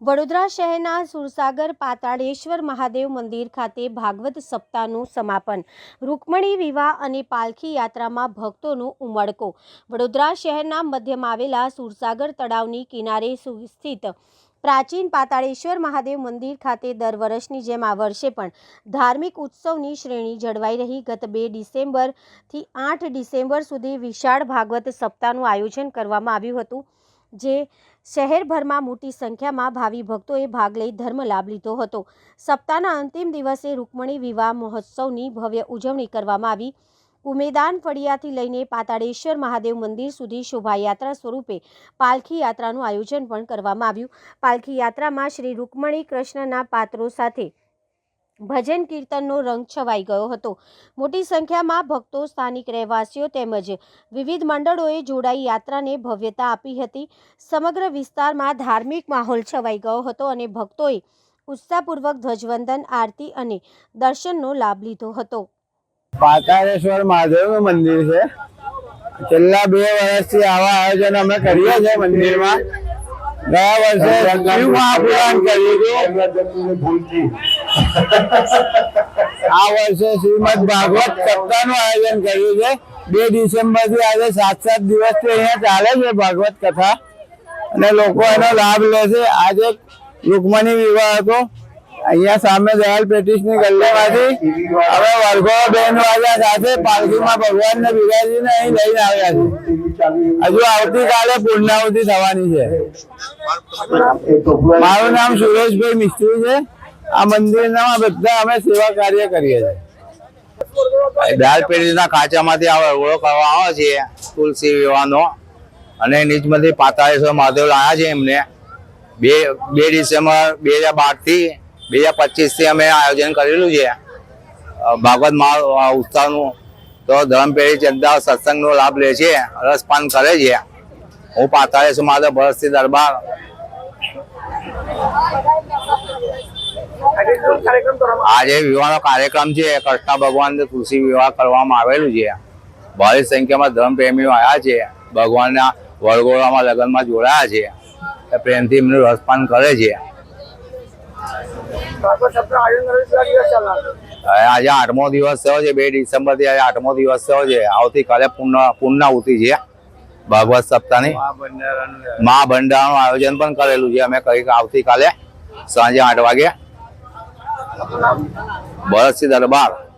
વડોદરા શહેરના સુરસાગર પાતાળેશ્વર મહાદેવ મંદિર ખાતે ભાગવત સપ્તાહનું સમાપન. રૂકમણી વિવાહ અને પાલખી યાત્રામાં ભક્તોનો ઉમળકો. વડોદરા શહેરના મધ્યમાં આવેલા સુરસાગર તળાવની કિનારે સુસ્થિત પ્રાચીન પાતાળેશ્વર મહાદેવ મંદિર ખાતે દર વર્ષની જેમ આ વર્ષે પણ ધાર્મિક ઉત્સવની શ્રેણી જળવાઈ રહી. ગત બે ડિસેમ્બરથી આઠ ડિસેમ્બર સુધી વિશાળ ભાગવત સપ્તાહનું આયોજન કરવામાં આવ્યું હતું. જે શહેરભરમાં મોટી સંખ્યામાં ભાવિ ભક્તોએ ભાગ લઈ ધર્મ લાભ લીધો હતો. સપ્તાહના અંતિમ દિવસે રૂકમણી વિવાહ મહોત્સવની ભવ્ય ઉજવણી કરવામાં આવી. ઉમેદાન ફળિયાથી લઈને પાતાળેશ્વર મહાદેવ મંદિર સુધી શોભાયાત્રા સ્વરૂપે પાલખી યાત્રાનું આયોજન પણ કરવામાં આવ્યું. પાલખી યાત્રામાં શ્રી રૂકમણી કૃષ્ણના પાત્રો સાથે ભજન કીર્તનનો રંગ છવાઈ ગયો હતો. મોટી સંખ્યામાં ભક્તો સ્થાનિક રહેવાસીઓ તેમજ વિવિધ મંડળોએ જોડાઈ યાત્રાને ભવ્યતા આપી હતી. સમગ્ર વિસ્તારમાં ધાર્મિક માહોલ છવાઈ ગયો હતો અને ભક્તોએ ઉત્સાહપૂર્વક ધ્વજવંદન આરતી અને દર્શનનો લાભ લીધો હતો. પાતાળેશ્વર મહાદેવનું મંદિર છે. છેલ્લા બે વર્ષથી આવા આયોજન અમે કરીએ છીએ મંદિરમાં. ગયા વર્ષે શિવ મહાપુરાણ કર્યું હતું આ વર્ષે શ્રીમદ ભાગવત સપ્તાહનું આયોજન કર્યું છે. બે ડિસેમ્બરથી આજે સાત સાત દિવસથી અહીંયા ચાલે છે ભાગવત કથા. અને લોકો એનો લાભ લે છે. આજે રૂકમણી વિવાહ હતો. અહીંયા સામે દયાલ પેટીસની ગલ્લીમાંથી. હવે વર્ગો બેન વાગ્યા સાથે પાલખીમાં ભગવાનને બિરાજીને અહીં લઈને આવ્યા છે. હજુ આવતીકાલે પૂર્ણાહુતિ થવાની છે. મારું નામ સુરેશભાઈ મિસ્ત્રી છે. આ મંદિરના બધા અમે સેવા કાર્ય કરીએ છીએ. દાળ પેઢીના કાચામાંથી આ ઓળો કરવા આવે છે, તુલસી વિવાહનો. અને નીચમાંથી પાતાળેશ્વર મહાદેવ લાયા છે એમને. બે બે ડિસેમ્બર બે હજાર બારથી બે હજાર પચીસથી અમે આયોજન કરેલું છે. ભાગવત મહા ઉત્સવનું. તો ધર્મપેઢી ચંદા સત્સંગનો લાભ લે છે રસપાન કરે છે. હું પાતાળેશ્વર મહાદેવ ભરતસિંહ દરબાર. આજે વિવાહનો કાર્યક્રમ છે. કૃષ્ણ ભગવાન તુલસી વિવાહ કરવામાં આવેલું છે. ભારી સંખ્યામાં ધર્મ પ્રેમીઓ આવ્યા છે. ભગવાનના વરઘોડામાં લગ્નમાં જોડાયા છે. પ્રેમથી એમનું રસપાન કરે છે. આજે આઠમો દિવસ થયો છે. બે ડિસેમ્બરથી આજે આઠમો દિવસ થયો છે. આવતીકાલે પૂર્ણ પૂર્ણાહુતિ છે. ભાગવત સપ્તાહની. મહા ભંડારનું આયોજન પણ કરેલું છે. અમે કઈ આવતીકાલે સાંજે આઠ વાગે ભરતસિંહ દરબાર